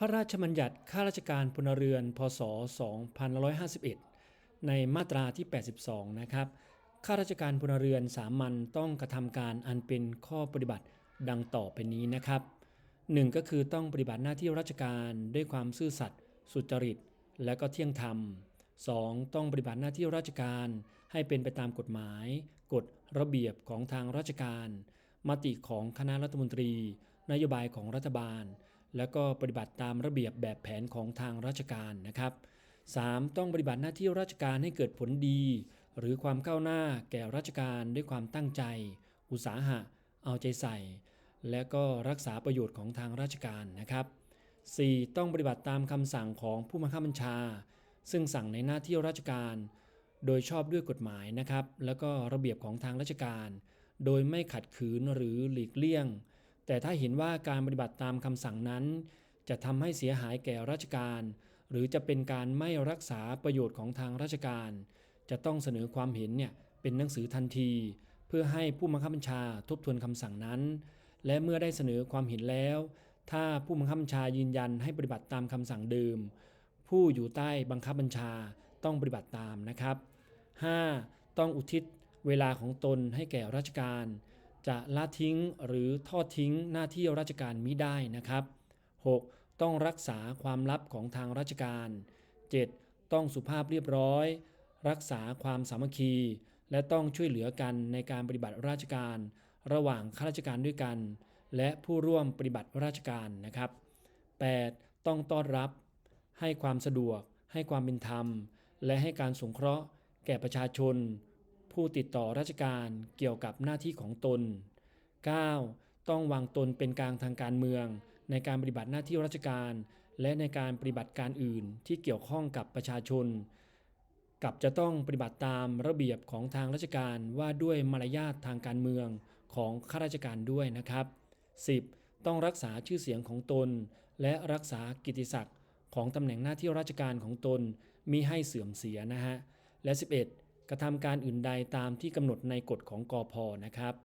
พระราชบัญญัติข้าราชการพลเรือน พศ 2551 ในมาตราที่ 82 นะครับ ข้าราชการพลเรือนสามัญต้องกระทำการอันเป็นข้อปฏิบัติดังต่อไปนี้นะครับ 1. ก็คือต้องปฏิบัติหน้าที่ราชการด้วยความซื่อสัตย์สุจริต และก็เที่ยงธรรม 2. ต้องปฏิบัติหน้าที่ราชการให้เป็นไปตามกฎหมาย กฎระเบียบของทางราชการ มติของคณะรัฐมนตรี นโยบายของรัฐบาล และก็ปฏิบัติตามระเบียบแบบแผนของทางราชการนะครับ 3. ต้องปฏิบัติหน้าที่ราชการให้เกิดผลดี หรือความก้าวหน้าแก่ราชการด้วยความตั้งใจ อุตสาหะ เอาใจใส่ และก็รักษาประโยชน์ของทางราชการนะครับ 4. ต้องปฏิบัติตามคำสั่งของผู้บังคับบัญชา ซึ่งสั่งในหน้าที่ราชการ โดยชอบด้วยกฎหมายนะครับ แล้วก็ระเบียบของทางราชการ โดยไม่ขัดขืนหรือหลีกเลี่ยง แต่ถ้าเห็นว่าการปฏิบัติตามคำสั่งนั้น จะทำให้เสียหายแก่ราชการ หรือจะเป็นการไม่รักษาประโยชน์ของทางราชการ จะต้องเสนอความเห็นเนี่ยเป็นหนังสือทันที เพื่อให้ผู้บังคับบัญชาทบทวนคำสั่งนั้น และเมื่อได้เสนอความเห็นแล้ว ถ้าผู้บังคับบัญชายืนยันให้ปฏิบัติตามคำสั่งเดิม ผู้อยู่ใต้บังคับบัญชาต้องปฏิบัติตามนะครับ 5. ต้องอุทิศเวลาของตนให้แก่ราชการ จะละทิ้งหรือทอดทิ้งหน้าที่ราชการมิได้นะครับ 6. ต้องรักษาความลับของทางราชการ 7. ต้องสุภาพเรียบร้อย รักษาความสามัคคี และต้องช่วยเหลือกันในการปฏิบัติราชการ ระหว่างข้าราชการด้วยกัน และผู้ร่วมปฏิบัติราชการนะครับ 8. ต้องต้อนรับ ให้ความสะดวก ให้ความเป็นธรรม และให้การสงเคราะห์ แก่ประชาชน ผู้ติดต่อราชการเกี่ยวกับหน้าที่ของตน 9. ต้องวางตนเป็นกลางทางการเมือง ในการปฏิบัติหน้าที่ราชการ และในการปฏิบัติการอื่นที่เกี่ยวข้องกับประชาชน กับจะต้องปฏิบัติตามระเบียบของทางราชการว่าด้วยมารยาททางการเมืองของข้าราชการด้วยนะครับ 10. ต้องรักษาชื่อเสียงของตน และรักษากิตติศักดิ์ของตำแหน่งหน้าที่ราชการของตนมิให้เสื่อมเสียนะฮะและ 11. กระทำการอื่นใดตามที่กำหนดในกฎของกอพนะครับ